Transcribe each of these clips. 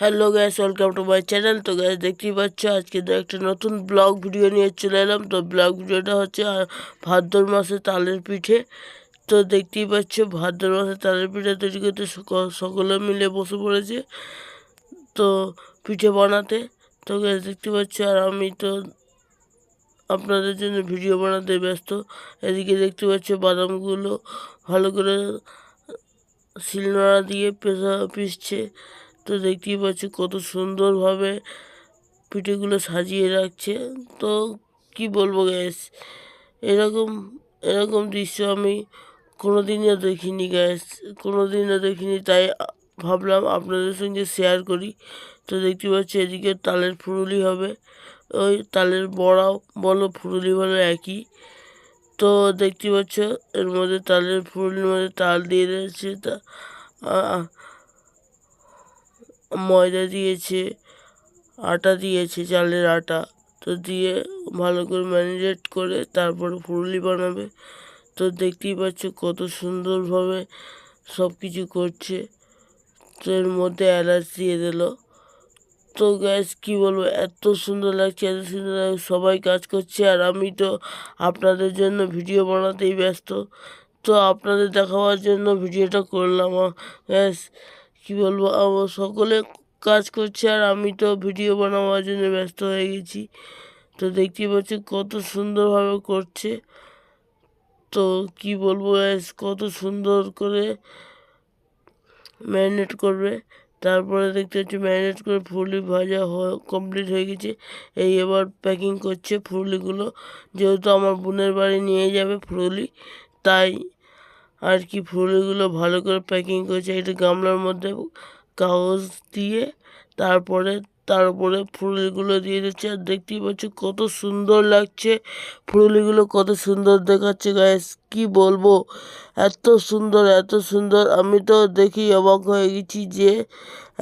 Hello guys welcome to my channel তো guys দেখতেই পাচ্ছ, আজকে তো একটা নতুন ব্লগ ভিডিও নিয়ে চলে এলাম। তো ব্লগ ভিডিওটা হচ্ছে ভাদ্র মাসে তালের পিঠে। তো দেখতেই পাচ্ছ, ভাদ্র মাসে তালের পিঠে তৈরি করতে সক- সকলে মিলে বসে পড়েছে, তো পিঠে বানাতে। তো গ্যাস দেখতে পাচ্ছ, আর আমি তো আপনাদের জন্য ভিডিও বানাতে ব্যস্ত। এদিকে দেখতে পাচ্ছ, বাদামগুলো ভালো করে শিলনোড়া দিয়ে পেশা পিসছে তো দেখতেই পাচ্ছি কত সুন্দরভাবে পিঠেগুলো সাজিয়ে রাখছে। তো কি বলব গ্যাস এরকম এরকম দৃশ্য আমি কোনো দিনও দেখিনি গ্যাস কোনো দিনও দেখিনি, তাই ভাবলাম আপনাদের সঙ্গে শেয়ার করি। তো দেখতে পাচ্ছি এদিকে তালের ফুরুলি হবে। ওই তালের বড়াও বলো, ফুরুলি বলো একই। তো দেখতে পাচ্ছ, এর মধ্যে তালের ফুরুলির মধ্যে তাল দিয়ে দিয়েছে। তা ময়দা দিয়েছে, আটা দিয়েছে, চালের আটা। তো দিয়ে ভালো করে ম্যারিনেট করে তারপর ফুরুলি বানাবে। তো দেখতেই পাচ্ছ কত সুন্দরভাবে সব কিছু করছে। তো এর মধ্যে এলাচ দিয়ে দিল। তো গ্যাস কি বলব, এত সুন্দর লাগছে, এত সুন্দর লাগছে। সবাই কাজ করছে আর আমি তো আপনাদের জন্য ভিডিও বানাতেই ব্যস্ত। তো আপনাদের দেখাবার জন্য ভিডিওটা করলাম গ্যাস কি বলব? আমার সকলে কাজ করছে আর আমি তো ভিডিও বানাবার জন্য ব্যস্ত হয়ে গেছি। তো দেখতেই পাচ্ছি কত সুন্দরভাবে করছে। তো কি বলব কত সুন্দর করে ম্যারিনেট করবে। তারপরে দেখতে পাচ্ছি ম্যারিনেট করে ফুলি ভাজা কমপ্লিট হয়ে গেছে। এই এবার প্যাকিং করছে ফুরুলিগুলো যেহেতু আমার বোনের বাড়ি নিয়ে যাবে ফুরুলি তাই আর কি ফুলগুলো ভালো করে প্যাকিং করেছে। একটা গামলার মধ্যে কাগজ দিয়ে তারপরে, তার উপরে ফুলগুলো দিয়ে দিচ্ছে। আর দেখতেই পাচ্ছ কত সুন্দর লাগছে। ফুলগুলো কত সুন্দর দেখাচ্ছে গায়ে কি বলব? এত সুন্দর এত সুন্দর। আমি তো দেখি অবাক হয়ে গেছি যে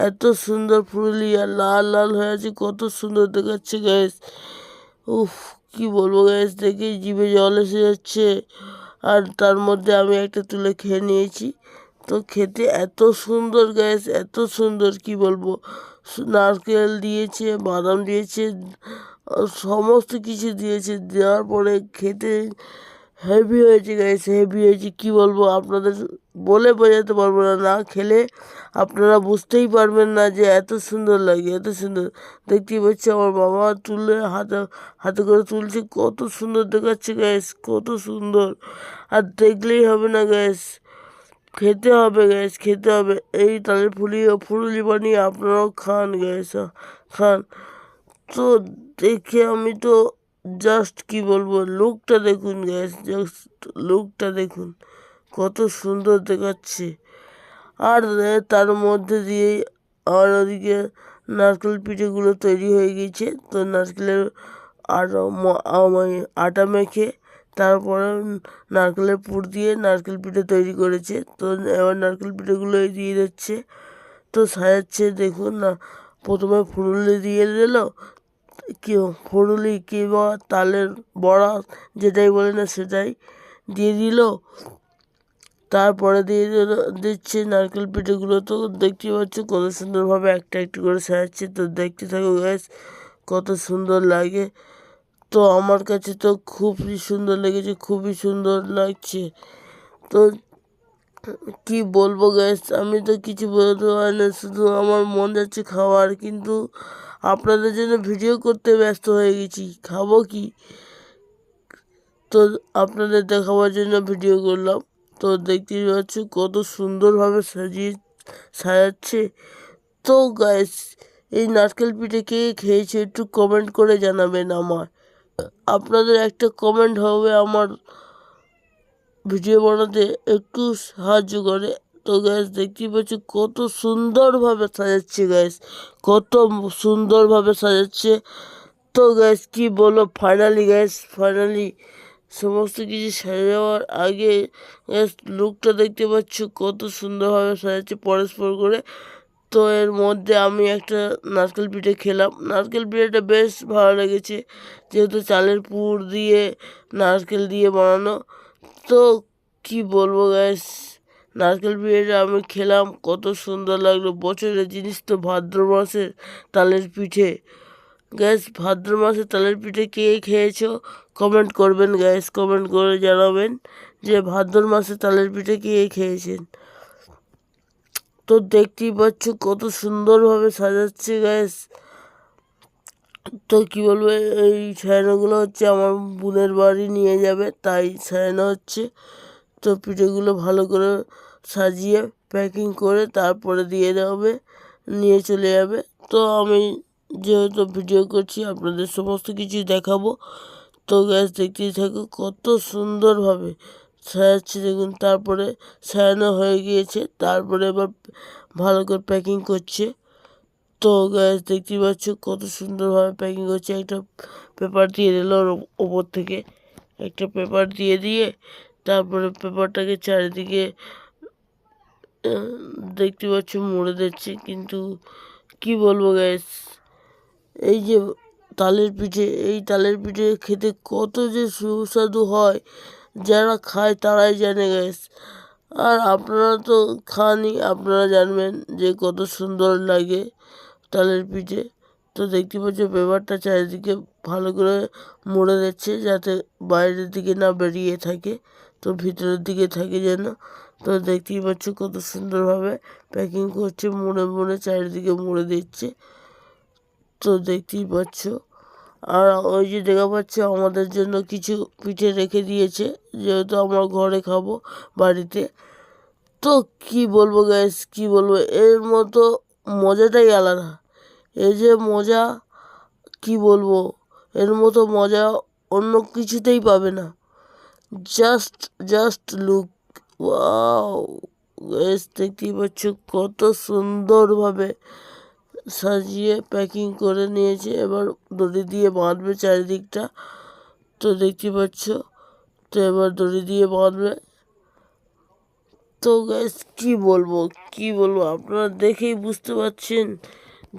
এত সুন্দর ফুললি আর লাল লাল হয়ে আছে। কত সুন্দর দেখাচ্ছে গ্যাস উফ, কি বলব গ্যাস দেখে জিভে জল এসে যাচ্ছে। আর তার মধ্যে আমি একটা তুলে খেয়ে নিয়েছি। তো খেতে এত সুন্দর গ্যাস, এত সুন্দর, কি বলব? নারকেল দিয়েছে, বাদাম দিয়েছে সমস্ত কিছু দিয়েছে। দেওয়ার পরে খেতে হেভি হয়েছে গ্যাস হেভি হয়েছে, কি বলব আপনাদের বলে বোঝাতে পারব না না খেলে আপনারা বুঝতেই পারবেন না যে এত সুন্দর লাগে, এত সুন্দর। দেখতেই পাচ্ছি আমার বাবা তুলে হাতে হাতে করে তুলছে, কত সুন্দর দেখাচ্ছে গ্যাস কত সুন্দর। আর দেখলেই হবে না গ্যাস খেতে হবে গ্যাস খেতে হবে। এই তালের ফুলি ফুলুলি বানিয়ে আপনারাও খান গ্যাস খান। তো দেখে আমি তো জাস্ট কি বলব লুকটা দেখুন গ্যাস জাস্ট লুকটা দেখুন। কত সুন্দর দেখাচ্ছে। আর তার মধ্যে দিয়ে আর ওদিকে নারকেল পিঠেগুলো তৈরি হয়ে গেছে তো নারকেলের আর ম- আমি আটা মেখে তারপরে নারকেলের পুর দিয়ে নারকেল পিঠে তৈরি করেছে। তো এবার নারকেল পিঠেগুলো দিয়ে দিচ্ছে। তো সাজাচ্ছে, দেখুন না, প্রথমে ফুরুলি দিয়ে দিল কি ফুরুলি কিংবা তালের বড়া যেটাই বলে না সেটাই দিয়ে দিল। তারপরে দিয়ে দিল, দিচ্ছে নারকেল পিঠেগুলো তো দেখতে পাচ্ছ কত সুন্দরভাবে একটা একটা করে সাজাচ্ছে। তো দেখতে থাকো গ্যাস কত সুন্দর লাগে। তো আমার কাছে তো খুবই সুন্দর লেগেছে, খুবই সুন্দর লাগছে। তো কি বলব গ্যাস আমি তো কিছু বলতে পারি না, শুধু আমার মন যাচ্ছে খাওয়ার। কিন্তু আপনাদের জন্য ভিডিও করতে ব্যস্ত হয়ে গেছি। খাব কি? তো আপনাদের দেখাবার জন্য ভিডিও করলাম। তো দেখতেই পাচ্ছ কত সুন্দরভাবে সাজিয়ে সাজাচ্ছে। তো গ্যাস এই নারকেল পিঠে কে খেয়েছে একটু কমেন্ট করে জানাবেন আমার। আপনাদের একটা কমেন্ট হবে আমার ভিডিও বানাতে একটু সাহায্য করে। তো গ্যাস দেখতে পাচ্ছি কত সুন্দরভাবে সাজাচ্ছে গ্যাস কত সুন্দরভাবে সাজাচ্ছে। তো গ্যাস কি বলো ফাইনালি গ্যাস ফাইনালি সমস্ত কিছু সাজাবার আগে গ্যাস লুকটা দেখতে পাচ্ছ কত সুন্দরভাবে সাজাচ্ছে পরস্পর করে। তো এর মধ্যে আমি একটা নারকেল পিঠে খেলাম। নারকেল পিঠেটা বেশ ভালো লেগেছে, যেহেতু চালের পুর দিয়ে নারকেল দিয়ে বানানো। তো কি বলব গ্যাস নারকেল পিঠেটা আমি খেলাম, কত সুন্দর লাগল। বছরের জিনিস তো ভাদ্র মাসের তালের পিঠে। গ্যাস, ভাদ্র মাসে তালের পিঠে কে খেয়েছো? কমেন্ট করবেন গ্যাস, কমেন্ট করে জানাবেন যে ভাদ্র মাসে তালের পিঠে কে খেয়েছেন। তো দেখতেই পাচ্ছ কত সুন্দরভাবে সাজাচ্ছে গ্যাস। তো কী বলব এই ছায়ানোগুলো হচ্ছে আমার বোনের বাড়ি নিয়ে যাবে, তাই ছায়ানো হচ্ছে। তো পিঠেগুলো ভালো করে সাজিয়ে প্যাকিং করে তারপরে দিয়ে দেবে নিয়ে চলে যাবে। তো আমি যেহেতু ভিডিও করছি, আপনাদের সমস্ত কিছু দেখাবো। তো গ্যাস দেখতেই থাকো, কত সুন্দরভাবে সাজাচ্ছে। দেখুন, তারপরে সাজানো হয়ে গিয়েছে, তারপরে এবার ভালো করে প্যাকিং করছে। তো গ্যাস দেখতেই পাচ্ছ, কত সুন্দরভাবে প্যাকিং করছে। একটা পেপার দিয়ে দিল ওপর থেকে। একটা পেপার দিয়ে দিয়ে তারপরে পেপারটাকে চারিদিকে দেখতে পাচ্ছ, মুড়ে দিচ্ছে। কিন্তু কি বলব গ্যাস এই যে তালের পিঠে, এই তালের পিঠে খেতে কত যে সুস্বাদু হয়, যারা খায় তারাই জানে গ্যাস আর আপনারা তো খানই, আপনারা জানবেন যে কত সুন্দর লাগে তালের পিঠে। তো দেখতে পাচ্ছ পেপারটা চারিদিকে ভালো করে মুড়ে দিচ্ছে যাতে বাইরের দিকে না বেরিয়ে থাকে, তো ভিতরের দিকে থাকে যেন। তো দেখতেই পাচ্ছ কত সুন্দরভাবে প্যাকিং করছে, মুড়ে মুড়ে চারিদিকে মুড়ে দিচ্ছে। তো দেখতেই পাচ্ছ। আর ওই যে দেখা পাচ্ছে আমাদের জন্য কিছু পিঠে রেখে দিয়েছে, যেহেতু আমরা ঘরে খাব বাড়িতে। তো কি বলব গ্যাস কি বলব? এর মতো মজাটাই আলাদা। এই যে মজা, কি বলব? এর মতো মজা অন্য কিছুতেই পাবে না। Just just look wow guys দেখতেই পাচ্ছ কত সুন্দরভাবে সাজিয়ে প্যাকিং করে নিয়েছে। এবার দড়ি দিয়ে বাঁধবে চারিদিকটা। তো দেখতে পাচ্ছ, তো এবার দড়ি দিয়ে বাঁধবে। তো গ্যাস কি বলব কি বলব? আপনারা দেখেই বুঝতে পারছেন।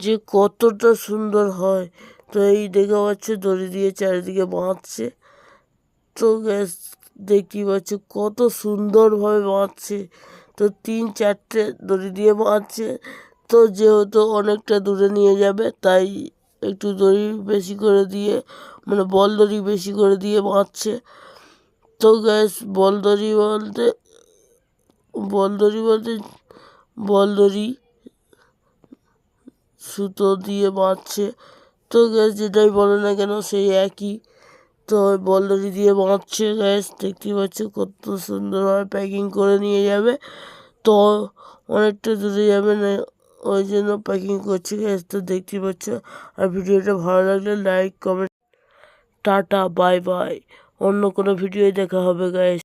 যে কতটা সুন্দর হয়। তো এই দেখা পাচ্ছে, দড়ি দিয়ে চারিদিকে বাঁধছে। তো গ্যাস দেখতেই পাচ্ছ, কত সুন্দরভাবে বাঁধছে। তো তিন চারটে দড়ি দিয়ে বাঁধছে। তো যেহেতু অনেকটা দূরে নিয়ে যাবে, তাই একটু দড়ি বেশি করে দিয়ে মানে বল দড়ি বেশি করে দিয়ে বাঁধছে। তো গ্যাস বল দড়ি বলতে, বল দড়ি বলতে, বল দড়ি সুতো দিয়ে বাঁধছে। তো গ্যাস যেটাই বলে না কেন, সেই একই। তো ওই বল দিয়ে বাঁধছে গ্যাস দেখতে পাচ্ছ কত সুন্দরভাবে প্যাকিং করে নিয়ে যাবে। তো অনেকটা দূরে যাবে না, ওই জন্য প্যাকিং করছে গ্যাস তো দেখতে পাচ্ছ, আর ভিডিওটা ভালো লাগলে like comment tata bye bye অন্য কোনো ভিডিওয় দেখা হবে গ্যাস